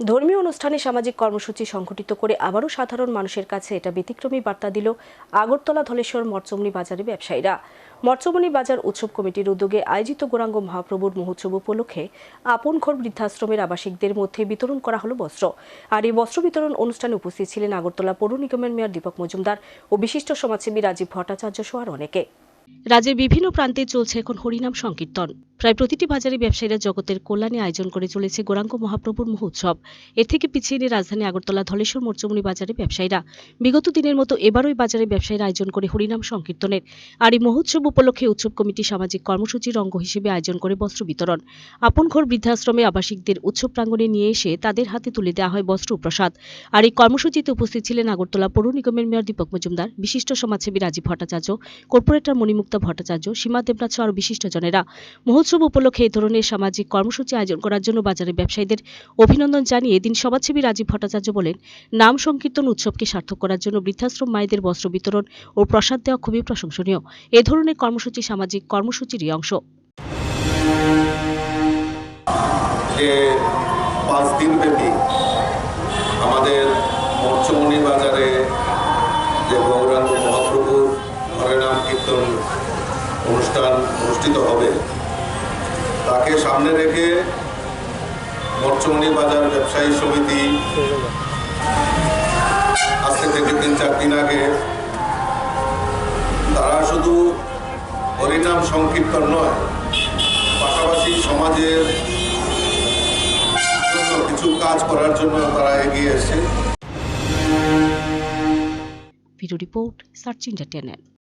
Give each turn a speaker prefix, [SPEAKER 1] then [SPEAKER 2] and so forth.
[SPEAKER 1] ধর্মীয় অনুষ্ঠানে সামাজিক কর্মসূচি সংঘটিত করে আবারও সাধারণ মানুষের কাছে এটা ব্যতিক্রমী বার্তা দিল আগরতলা ধলেশ্বর মরচমনি বাজারে ব্যবসায়ীরা। মরচমনি বাজার উৎসব কমিটির উদ্যোগে আয়োজিত গৌরাঙ্গ মহাপ্রভুর মহোৎসব উপলক্ষে আপন ঘর বৃদ্ধাশ্রমের আবাসিকদের মধ্যে বিতরণ করা হলো বস্ত্র। আর এই বস্ত্র বিতরণ অনুষ্ঠানে উপস্থিত ছিলেন আগরতলা পৌর নিগমের মেয়র দীপক মজুমদার ও বিশিষ্ট সমাজসেবী রাজীব ভট্টাচার্য সহ আর অনেকে। রাজ্যের বিভিন্ন প্রান্তে চলছে এখন হরিনাম সংকীর্তন। প্রায় প্রতিটি বাজারে ব্যবসায়ীরা জগতের কল্যাণে আয়োজন করে চলেছে গৌরাঙ্গ মহাপ্রভুর মহোৎসব। এর থেকে পিছিয়ে নেই রাজধানী আগরতলা ধলেশ্বর মোর্চমণি বাজারে ব্যবসায়ীরা বিগত দিনের মতো এবারও বাজারে ব্যবসায়ীরা আয়োজন করে হরিনাম সংকীর্তনের। আর এই মহোৎসব উপলক্ষে উৎসব কমিটি সামাজিক কর্মসূচির অঙ্গ হিসেবে আয়োজন করে বস্ত্র বিতরণ। আপন ঘর বৃদ্ধাশ্রমে আবাসিকদের উৎসব প্রাঙ্গণে নিয়ে এসে তাদের হাতে তুলে দেওয়া হয় বস্ত্র প্রসাদ। আর এই কর্মসূচিতে উপস্থিত ছিলেন আগরতলা পৌর নিগমের মেয়র দীপক মজুমদার, বিশিষ্ট সমাজসেবী রাজীব ভট্টাচার্য, কর্পোরেটর মণিমুক্তা ভট্টাচার্য, সীমা দেবনাথ সহ আরও বিশিষ্টজনেরা মহোৎসব উপলক্ষে এই ধরনের সামাজিক কর্মসূচি আয়োজন করার জন্য বাজারে ব্যবসায়ীদের অভিনন্দন জানিয়ে দিন সমাজসেবী রাজীব ভট্টাচার্য বলেন, নাম সংকীর্তন উৎসবকে সার্থক করার জন্য বৃদ্ধাশ্রম, মায়েদের বস্ত্র বিতরণ ও প্রসাদ দেওয়া খুবই প্রশংসনীয়। এ ধরনের কর্মসূচি সামাজিক কর্মসূচিরই অংশ।
[SPEAKER 2] আমাদের মৎস্যমণি বাজারে যে গৌরাঙ্গ মহাপ্রভুর অনুষ্ঠিত হবে। তাকে সামনে রেখে মৎস্যমণি বাজার ব্যবসায়ী সমিতি আজকে থেকে তিন চার দিন আগে তারা শুধু হরিনাম সংকীর্তন নয়, পাশাপাশি সমাজের কিছু কাজ করার জন্য তারা এগিয়ে এসেছে।
[SPEAKER 1] Video report search channel